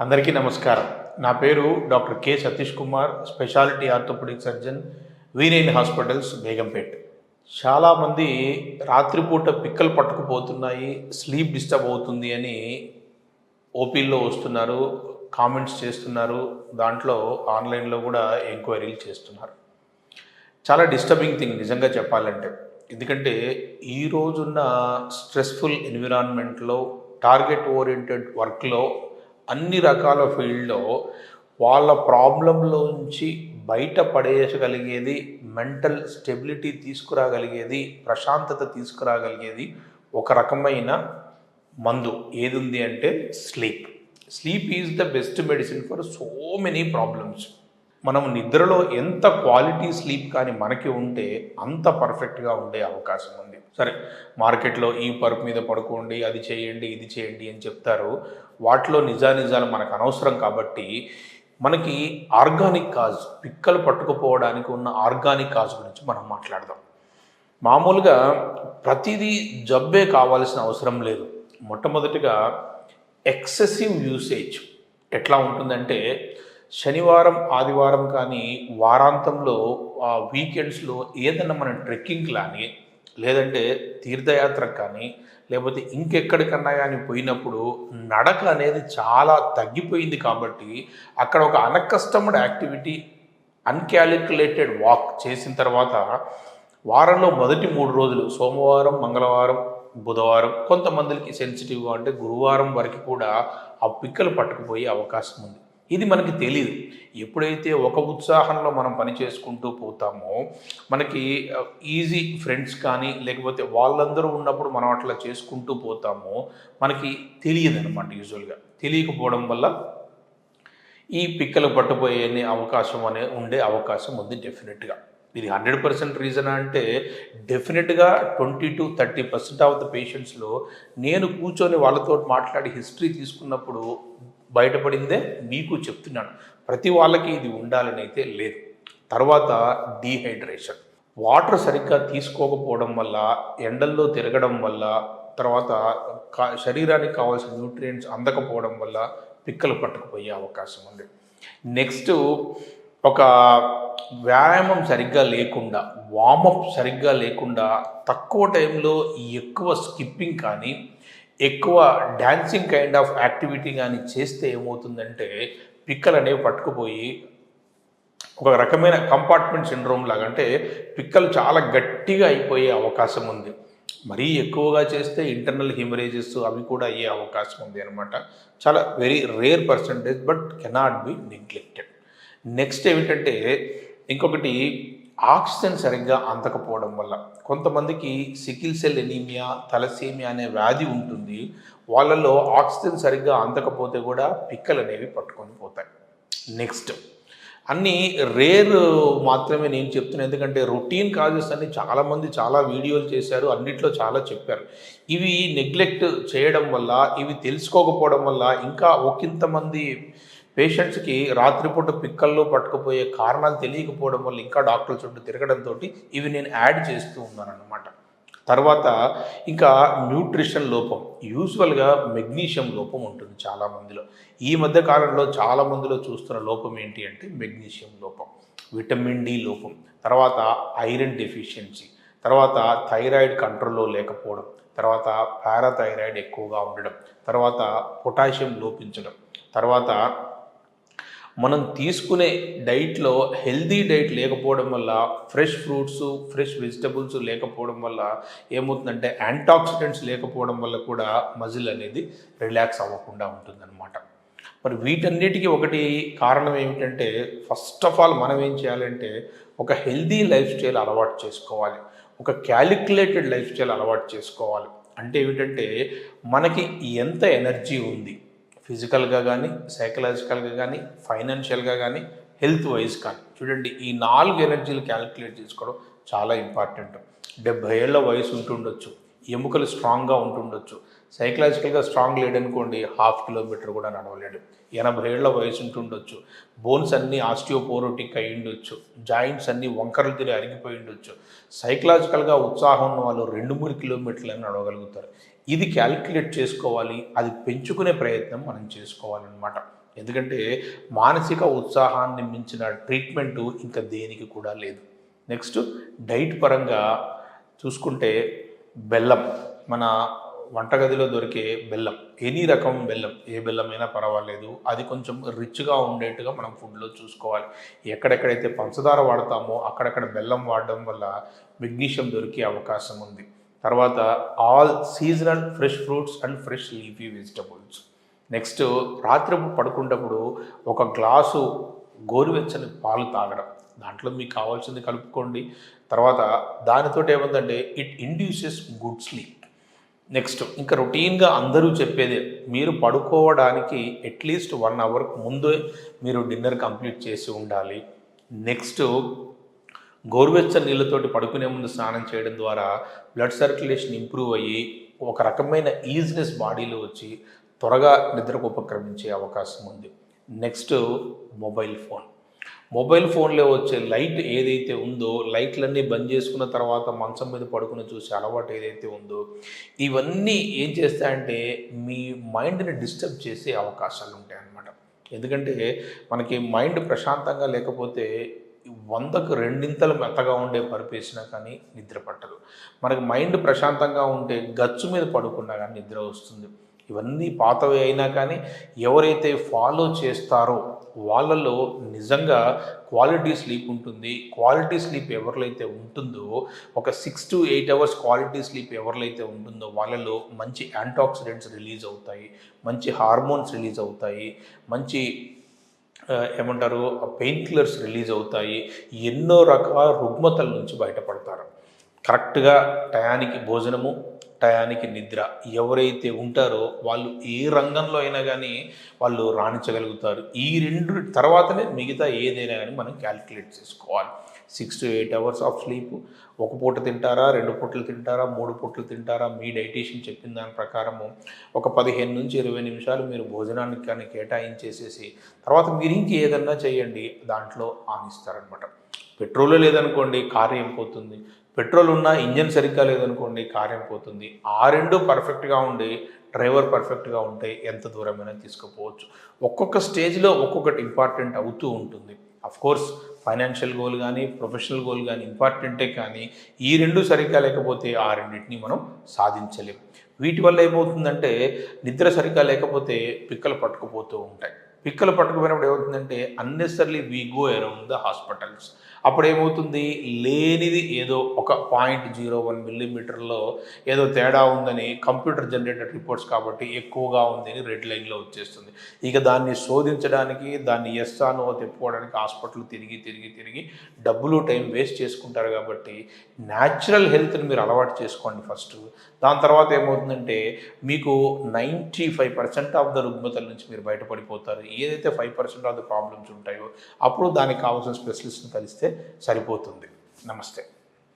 అందరికీ నమస్కారం. నా పేరు doctor K Satish Kumar speciality orthopaedic surgeon V nine hospitals Begumpet. చాలామంది రాత్రిపూట పిక్కలు పట్టుకుపోతున్నాయి స్లీప్ డిస్టర్బ్ అవుతుంది అని ఓపీల్లో వస్తున్నారు కామెంట్స్ చేస్తున్నారు దాంట్లో ఆన్లైన్లో కూడా ఎంక్వైరీలు చేస్తున్నారు. చాలా డిస్టర్బింగ్ థింగ్ నిజంగా చెప్పాలంటే. ఎందుకంటే ఈ రోజున్న స్ట్రెస్ఫుల్ ఎన్విరాన్మెంట్లో టార్గెట్ ఓరియంటెడ్ వర్క్లో అన్ని రకాల ఫీల్డ్లో వాళ్ళ ప్రాబ్లంలోంచి బయట పడేయగలిగేది మెంటల్ స్టెబిలిటీ తీసుకురాగలిగేది ప్రశాంతత తీసుకురాగలిగేది ఒక రకమైన మందు. ఏది ఉంది అంటే sleep. Sleep is the best medicine for so many problems. మనం నిద్రలో ఎంత క్వాలిటీ స్లీప్ కానీ మనకి ఉంటే అంత పర్ఫెక్ట్గా ఉండే అవకాశం ఉంది. సరే మార్కెట్లో ఈ పరుపు మీద పడుకోండి అది చేయండి ఇది చేయండి అని చెప్తారు. వాటిలో నిజానిజాలు మనకు అనవసరం కాబట్టి మనకి ఆర్గానిక్ కాజ్ పిక్కలు పట్టుకుపోవడానికి ఉన్న ఆర్గానిక్ కాజ్ గురించి మనం మాట్లాడదాం. మామూలుగా ప్రతిదీ జబ్బే కావాల్సిన అవసరం లేదు. మొట్టమొదటిగా ఎక్సెసివ్ యూసేజ్ ఎట్లా ఉంటుందంటే శనివారం ఆదివారం కానీ వారాంతంలో ఆ వీకెండ్స్లో ఏదైనా మనం ట్రెక్కింగ్ కానీ లేదంటే తీర్థయాత్ర కానీ లేకపోతే ఇంకెక్కడికన్నా కానీ పోయినప్పుడు నడక అనేది చాలా తగ్గిపోయింది కాబట్టి అక్కడ ఒక అన్కస్టమర్డ్ యాక్టివిటీ అన్కాలిక్యులేటెడ్ వాక్ చేసిన తర్వాత వారంలో మొదటి మూడు రోజులు సోమవారం మంగళవారం బుధవారం కొంతమందికి సెన్సిటివ్గా అంటే గురువారం వరకు కూడా ఆ పిక్కలు పట్టుకుపోయే అవకాశం ఉంది. ఇది మనకి తెలియదు ఎప్పుడైతే ఒక ఉత్సాహంలో మనం పని చేసుకుంటూ పోతామో మనకి ఈజీ ఫ్రెండ్స్ కానీ లేకపోతే వాళ్ళందరూ ఉన్నప్పుడు మనం అట్లా చేసుకుంటూ పోతామో మనకి తెలియదు అనమాట యూజువల్గా తెలియకపోవడం వల్ల ఈ పిక్కలు పట్టుపోయే అవకాశం అనే ఉండే అవకాశం ఉంది డెఫినెట్గా ఇది హండ్రెడ్ పర్సెంట్ రీజన్ అంటే డెఫినెట్గా twenty to thirty percent of the పేషెంట్స్లో నేను కూర్చొని వాళ్ళతో మాట్లాడి హిస్టరీ తీసుకున్నప్పుడు బయటపడిందే మీకు చెప్తున్నాను ప్రతి వాళ్ళకి ఇది ఉండాలని అయితే లేదు. తర్వాత డీహైడ్రేషన్ వాటర్ సరిగ్గా తీసుకోకపోవడం వల్ల ఎండల్లో తిరగడం వల్ల తర్వాత కా శరీరానికి కావాల్సిన న్యూట్రియంట్స్ అందకపోవడం వల్ల పిక్కలు పట్టుకుపోయే అవకాశం ఉంది. నెక్స్ట్ ఒక వ్యాయామం సరిగ్గా లేకుండా వామప్ సరిగ్గా లేకుండా తక్కువ టైంలో ఎక్కువ స్కిప్పింగ్ కానీ ఎక్కువ డ్యాన్సింగ్ కైండ్ ఆఫ్ యాక్టివిటీ కానీ చేస్తే ఏమవుతుందంటే పిక్కలు అనేవి పట్టుకుపోయి ఒక రకమైన కంపార్ట్మెంట్ సిండ్రోమ్ లాగా అంటే పిక్కలు చాలా గట్టిగా అయిపోయే అవకాశం ఉంది. మరీ ఎక్కువగా చేస్తే ఇంటర్నల్ హిమరేజెస్ అవి కూడా అయ్యే అవకాశం ఉంది అనమాట చాలా very rare percentage but cannot be neglected next ఏమిటంటే ఇంకొకటి ఆక్సిజన్ సరిగ్గా అందకపోవడం వల్ల కొంతమందికి సికిల్ సెల్ ఎనీమియా తలసేమియా అనే వ్యాధి ఉంటుంది. వాళ్ళలో ఆక్సిజన్ సరిగ్గా అందకపోతే కూడా పిక్కలు అనేవి పట్టుకొని పోతాయి. నెక్స్ట్ అన్నీ రేర్ మాత్రమే నేను చెప్తున్నాను ఎందుకంటే రొటీన్ కాజెస్ అన్ని చాలామంది చాలా వీడియోలు చేశారు అన్నిట్లో చాలా చెప్పారు. ఇవి నెగ్లెక్ట్ చేయడం వల్ల ఇవి తెలుసుకోకపోవడం వల్ల ఇంకా ఒకంతమంది పేషెంట్స్కి రాత్రిపూట పిక్కల్లో పట్టుకుపోయే కారణాలు తెలియకపోవడం వల్ల ఇంకా డాక్టర్ల చుట్టూ తిరగడంతో ఇవి నేను యాడ్ చేస్తూ ఉన్నాను అనమాట తర్వాత ఇంకా న్యూట్రిషన్ లోపం యూజువల్గా మెగ్నీషియం లోపం ఉంటుంది చాలా మందిలో. ఈ మధ్య కాలంలో చాలా మందిలో చూస్తున్న లోపం ఏంటి అంటే మెగ్నీషియం లోపం విటమిన్ డి లోపం తర్వాత ఐరన్ డెఫిషియన్సీ తర్వాత థైరాయిడ్ కంట్రోల్లో లేకపోవడం తర్వాత పారాథైరాయిడ్ ఎక్కువగా ఉండడం తర్వాత పొటాషియం లోపించడం తర్వాత మనం తీసుకునే డైట్లో హెల్దీ డైట్ లేకపోవడం వల్ల ఫ్రెష్ ఫ్రూట్స్ ఫ్రెష్ వెజిటబుల్స్ లేకపోవడం వల్ల ఏమవుతుందంటే యాంటాక్సిడెంట్స్ లేకపోవడం వల్ల కూడా మజిల్ అనేది రిలాక్స్ అవ్వకుండా ఉంటుందన్నమాట. మరి వీటన్నిటికీ ఒకటి కారణం ఏమిటంటే ఫస్ట్ ఆఫ్ ఆల్ మనం ఏం చేయాలంటే ఒక హెల్దీ లైఫ్ స్టైల్ అలవాటు చేసుకోవాలి. ఒక క్యాలిక్యులేటెడ్ లైఫ్ స్టైల్ అలవాటు చేసుకోవాలి. అంటే ఏమిటంటే మనకి ఎంత ఎనర్జీ ఉంది ఫిజికల్గా కానీ సైకలాజికల్గా కానీ ఫైనాన్షియల్గా కానీ హెల్త్ వైజ్ కానీ. చూడండి ఈ నాలుగు ఎనర్జీలు క్యాలిక్యులేట్ చేసుకోవడం చాలా ఇంపార్టెంట్. డెబ్బై ఏళ్ళ వయసు ఉంటుండొచ్చు ఎముకలు స్ట్రాంగ్గా ఉంటుండొచ్చు. సైకలాజికల్గా స్ట్రాంగ్ లేడనుకోండి హాఫ్ కిలోమీటర్ కూడా నడవలేడు. ఎనభై ఏళ్ళ వయసు ఉంటుండొచ్చు బోన్స్ అన్నీ ఆస్టియోపోరోటిక్ అయి ఉండొచ్చు జాయింట్స్ అన్నీ వంకరలు తిరిగి అరిగిపోయి ఉండొచ్చు సైకలాజికల్గా ఉత్సాహం ఉన్న వాళ్ళు రెండు మూడు కిలోమీటర్లు నడవగలుగుతారు. ఇది క్యాలిక్యులేట్ చేసుకోవాలి అది పెంచుకునే ప్రయత్నం మనం చేసుకోవాలన్నమాట. ఎందుకంటే మానసిక ఉత్సాహాన్ని మించిన ట్రీట్మెంట్ ఇంకా దేనికి కూడా లేదు. నెక్స్ట్ డైట్ పరంగా చూసుకుంటే బెల్లం మన వంటగదిలో దొరికే బెల్లం ఎనీ రకం బెల్లం ఏ బెల్లం అయినా పర్వాలేదు అది కొంచెం రిచ్గా ఉండేట్టుగా మనం ఫుడ్లో చూసుకోవాలి. ఎక్కడెక్కడైతే పంచదార వాడతామో అక్కడక్కడ బెల్లం వాడడం వల్ల మెగ్నీషియం దొరికే అవకాశం ఉంది. తర్వాత all seasonal fresh fruits and fresh leafy vegetables next రాత్రి పడుకున్నప్పుడు ఒక గ్లాసు గోరువెచ్చని పాలు తాగడం. దాంట్లో మీకు కావాల్సింది కలుపుకోండి. తర్వాత దానితో ఏముందంటే it induces good sleep next ఇంకా రొటీన్గా అందరూ చెప్పేదే మీరు పడుకోవడానికి అట్లీస్ట్ వన్ అవర్ ముందే మీరు డిన్నర్ కంప్లీట్ చేసి ఉండాలి. నెక్స్ట్ గోరువెచ్చని నీళ్ళతోటి పడుకునే ముందు స్నానం చేయడం ద్వారా బ్లడ్ సర్క్యులేషన్ ఇంప్రూవ్ అయ్యి ఒక రకమైన ఈజినెస్ బాడీలో వచ్చి త్వరగా నిద్రకు ఉపక్రమించే అవకాశం ఉంది. నెక్స్ట్ మొబైల్ ఫోన్ మొబైల్ ఫోన్లో వచ్చే లైట్ ఏదైతే ఉందో లైట్లన్నీ బంద్ చేసుకున్న తర్వాత మంచం మీద పడుకుని చూసే అలవాటు ఏదైతే ఉందో ఇవన్నీ ఏం చేస్తాయంటే మీ మైండ్ని డిస్టర్బ్ చేసే అవకాశాలు ఉంటాయి అన్నమాట ఎందుకంటే మనకి మైండ్ ప్రశాంతంగా లేకపోతే వందకు రెండింతలు మెత్తగా ఉండే పరిపేసినా కానీ నిద్ర పట్టదు. మనకి మైండ్ ప్రశాంతంగా ఉంటే గచ్చు మీద పడుకున్నా కానీ నిద్ర వస్తుంది. ఇవన్నీ పాతవి అయినా కానీ ఎవరైతే ఫాలో చేస్తారో వాళ్ళలో నిజంగా క్వాలిటీ స్లీప్ ఉంటుంది. క్వాలిటీ స్లీప్ ఎవరిలైతే ఉంటుందో ఒక six to eight hours quality sleep ఎవరిలైతే ఉంటుందో వాళ్ళలో మంచి యాంటాక్సిడెంట్స్ రిలీజ్ అవుతాయి. మంచి హార్మోన్స్ రిలీజ్ అవుతాయి. మంచి ఏమంటారు? పెయిన్ కిల్లర్స్ రిలీజ్ అవుతాయి. ఎన్నో రకాల రుగ్మతల నుంచి బయటపడతారు. కరెక్ట్గా టయానికి భోజనము టయానికి నిద్ర. ఎవరైతే ఉంటారో వాళ్ళు ఏ రంగంలో అయినా కానీ వాళ్ళు రాణించగలుగుతారు. ఈ రెండు తర్వాతనే మిగతా ఏదైనా కానీ మనం క్యాలిక్యులేట్ చేసుకోవాలి. Six to eight hours of sleep ఒక పూట తింటారా రెండు పూటలు తింటారా మూడు పూటలు తింటారా మీ డైటీషియన్ చెప్పిన దాని ప్రకారము ఒక పదిహేను నుంచి ఇరవై నిమిషాలు మీరు భోజనానికి కానీ కేటాయించేసేసి తర్వాత మీరు ఇంక ఏదన్నా చేయండి దాంట్లో ఆనిస్తారనమాట పెట్రోల్ లేదనుకోండి కారు ఏం పోతుంది? పెట్రోల్ ఉన్నా ఇంజన్ సరిగ్గా లేదనుకోండి కార్ ఏం పోతుంది? ఆ రెండు పర్ఫెక్ట్గా ఉండి డ్రైవర్ పర్ఫెక్ట్గా ఉంటే ఎంత దూరమైనా తీసుకుపోవచ్చు. ఒక్కొక్క స్టేజ్లో ఒక్కొక్కటి ఇంపార్టెంట్ అవుతూ ఉంటుంది. అఫ్ కోర్స్ ఫైనాన్షియల్ గోల్ కానీ ప్రొఫెషనల్ గోల్ కానీ ఇంపార్టెంటే కానీ ఈ రెండు సరిగ్గా లేకపోతే ఆ రెండింటిని మనం సాధించలేం. వీటి వల్ల ఏమవుతుందంటే నిద్ర సరిగ్గా లేకపోతే పిక్కలు పట్టుకుపోతూ ఉంటాయి. పిక్కలు పట్టుకుపోయినప్పుడు ఏమవుతుందంటే unnecessarily we go around the hospitals అప్పుడు ఏమవుతుంది లేనిది ఏదో ఒక పాయింట్ జీరో వన్ మిల్లీమీటర్లో ఏదో తేడా ఉందని కంప్యూటర్ జనరేటెడ్ రిపోర్ట్స్ కాబట్టి ఎక్కువగా ఉంది అని రెడ్ లైన్లో వచ్చేస్తుంది. ఇక దాన్ని శోధించడానికి దాన్ని ఎస్ అనో తెప్పుకోవడానికి హాస్పిటల్ తిరిగి తిరిగి తిరిగి డబ్బులు టైం వేస్ట్ చేసుకుంటారు కాబట్టి న్యాచురల్ హెల్త్ని మీరు అలవాటు చేసుకోండి ఫస్ట్. దాని తర్వాత ఏమవుతుందంటే మీకు ninety five percent of the రుగ్మతల నుంచి మీరు బయటపడిపోతారు. ఏదైతే five percent of the problems ఉంటాయో అప్పుడు దానికి కావాల్సిన స్పెషలిస్ట్ని కలిస్తే సరిపోతుంది. నమస్తే.